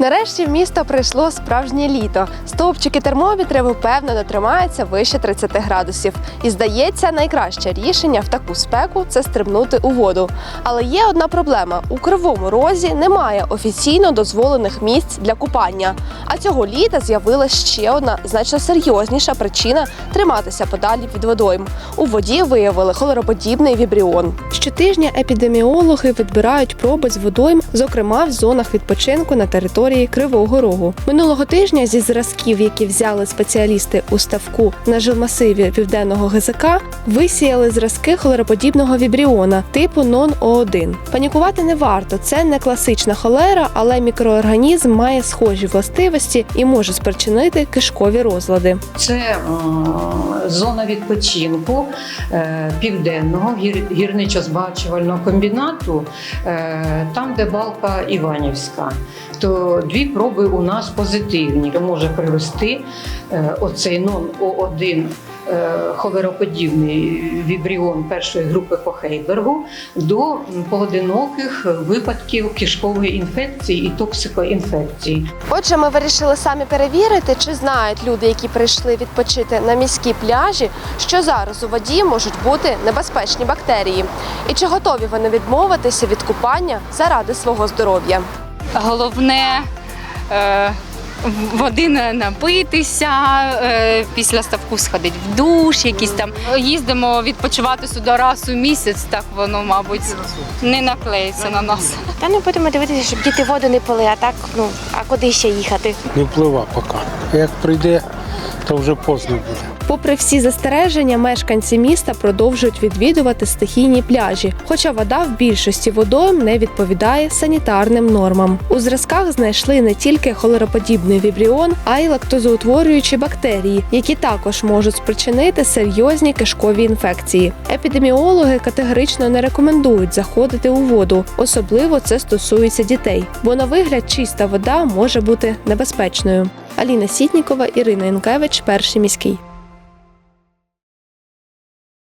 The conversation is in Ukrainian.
Нарешті в місто прийшло справжнє літо. Стовпчики термометрів впевнено тримаються вище 30 градусів. І здається, найкраще рішення в таку спеку це стрибнути у воду. Але є одна проблема: у кривому розі немає офіційно дозволених місць для купання. А цього літа з'явилася ще одна значно серйозніша причина триматися подалі від водойм. У воді виявили холероподібний вібріон. Щотижня епідеміологи відбирають проби з водойм, зокрема в зонах відпочинку на території Кривого Рогу. Минулого тижня зі зразків, які взяли спеціалісти у ставку на жилмасиві південного ГЗК, висіяли зразки холероподібного вібріона типу НОН-О1. Панікувати не варто. Це не класична холера, але мікроорганізм має схожі властивості і може спричинити кишкові розлади. Це зона відпочинку е, південного гір- гірничо-збагачувального комбінату, е, там, де балка Іванівська. То дві проби у нас позитивні. Може привести е, оцей нон О1 е, ховероподібний вібріон першої групи по Хейбергу до поодиноких випадків кишкової інфекції і токсикоінфекції. Отже, ми вирішили самі перевірити, чи знають люди, які прийшли відпочити на міські пляжі, що зараз у воді можуть бути небезпечні бактерії, і чи готові вони відмовитися від купання заради свого здоров'я. Головне е, води не напитися, е, після ставку сходити в душ, якісь там. Їздимо відпочивати сюди раз у місяць, так воно, мабуть, не наклеїться на нас. Та не будемо дивитися, щоб діти воду не пили, а так, ну, а куди ще їхати? не вплива поки. Як прийде, то вже поздно буде. Попри всі застереження, мешканці міста продовжують відвідувати стихійні пляжі, хоча вода в більшості водойм не відповідає санітарним нормам. У зразках знайшли не тільки холероподібний вібріон, а й лактозоутворюючі бактерії, які також можуть спричинити серйозні кишкові інфекції. Епідеміологи категорично не рекомендують заходити у воду, особливо це стосується дітей, бо на вигляд чиста вода може бути небезпечною. Аліна Сітнікова, Ірина Інкевич, перший міський.